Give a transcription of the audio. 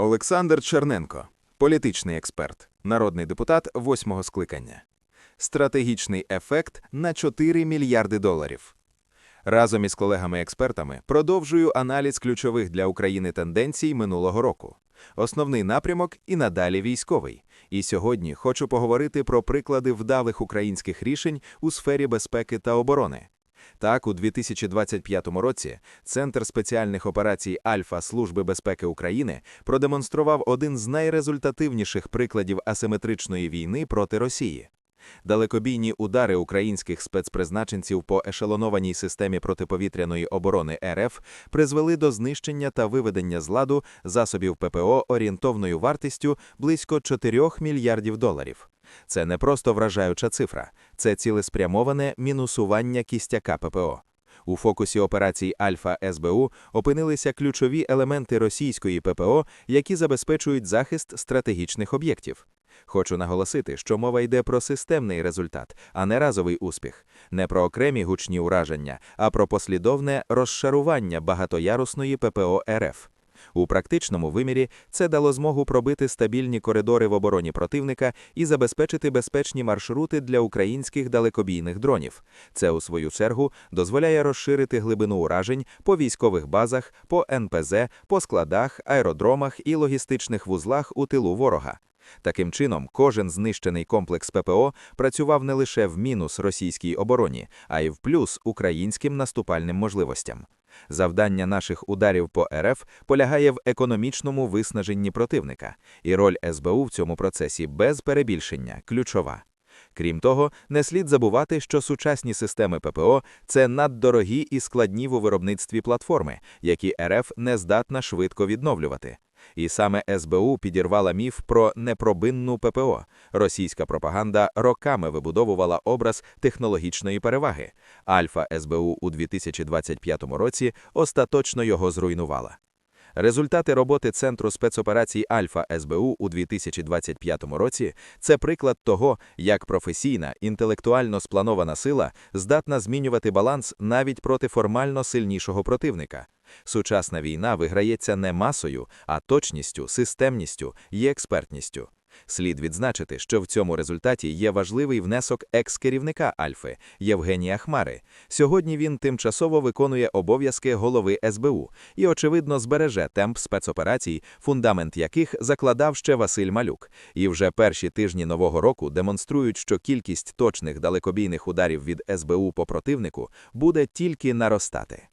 Олександр Черненко, політичний експерт, народний депутат восьмого скликання. Стратегічний ефект на 4 мільярди доларів. Разом із колегами-експертами продовжую аналіз ключових для України тенденцій минулого року. Основний напрямок і надалі військовий. І сьогодні хочу поговорити про приклади вдалих українських рішень у сфері безпеки та оборони. Так, у 2025 році Центр спеціальних операцій Альфа Служби безпеки України продемонстрував один з найрезультативніших прикладів асиметричної війни проти Росії. Далекобійні удари українських спецпризначенців по ешелонованій системі протиповітряної оборони РФ призвели до знищення та виведення з ладу засобів ППО орієнтовною вартістю близько 4 мільярдів доларів. Це не просто вражаюча цифра, це цілеспрямоване мінусування кістяка ППО. У фокусі операцій Альфа СБУ опинилися ключові елементи російської ППО, які забезпечують захист стратегічних об'єктів. Хочу наголосити, що мова йде про системний результат, а не разовий успіх, не про окремі гучні ураження, а про послідовне розшарування багатоярусної ППО РФ. У практичному вимірі це дало змогу пробити стабільні коридори в обороні противника і забезпечити безпечні маршрути для українських далекобійних дронів. Це, у свою чергу, дозволяє розширити глибину уражень по військових базах, по НПЗ, по складах, аеродромах і логістичних вузлах у тилу ворога. Таким чином, кожен знищений комплекс ППО працював не лише в мінус російській обороні, а й в плюс українським наступальним можливостям. Завдання наших ударів по РФ полягає в економічному виснаженні противника, і роль СБУ в цьому процесі без перебільшення ключова. Крім того, не слід забувати, що сучасні системи ППО це наддорогі і складні в виробництві платформи, які РФ не здатна швидко відновлювати. І саме СБУ підірвала міф про непробинну ППО. Російська пропаганда роками вибудовувала образ технологічної переваги. Альфа СБУ у 2025 році остаточно його зруйнувала. Результати роботи Центру спецоперацій Альфа СБУ у 2025 році це приклад того, як професійна, інтелектуально спланована сила здатна змінювати баланс навіть проти формально сильнішого противника. Сучасна війна виграється не масою, а точністю, системністю і експертністю. Слід відзначити, що в цьому результаті є важливий внесок екс-керівника Альфи Євгенія Хмари. Сьогодні він тимчасово виконує обов'язки голови СБУ і, очевидно, збереже темп спецоперацій, фундамент яких закладав ще Василь Малюк. І вже перші тижні нового року демонструють, що кількість точних далекобійних ударів від СБУ по противнику буде тільки наростати.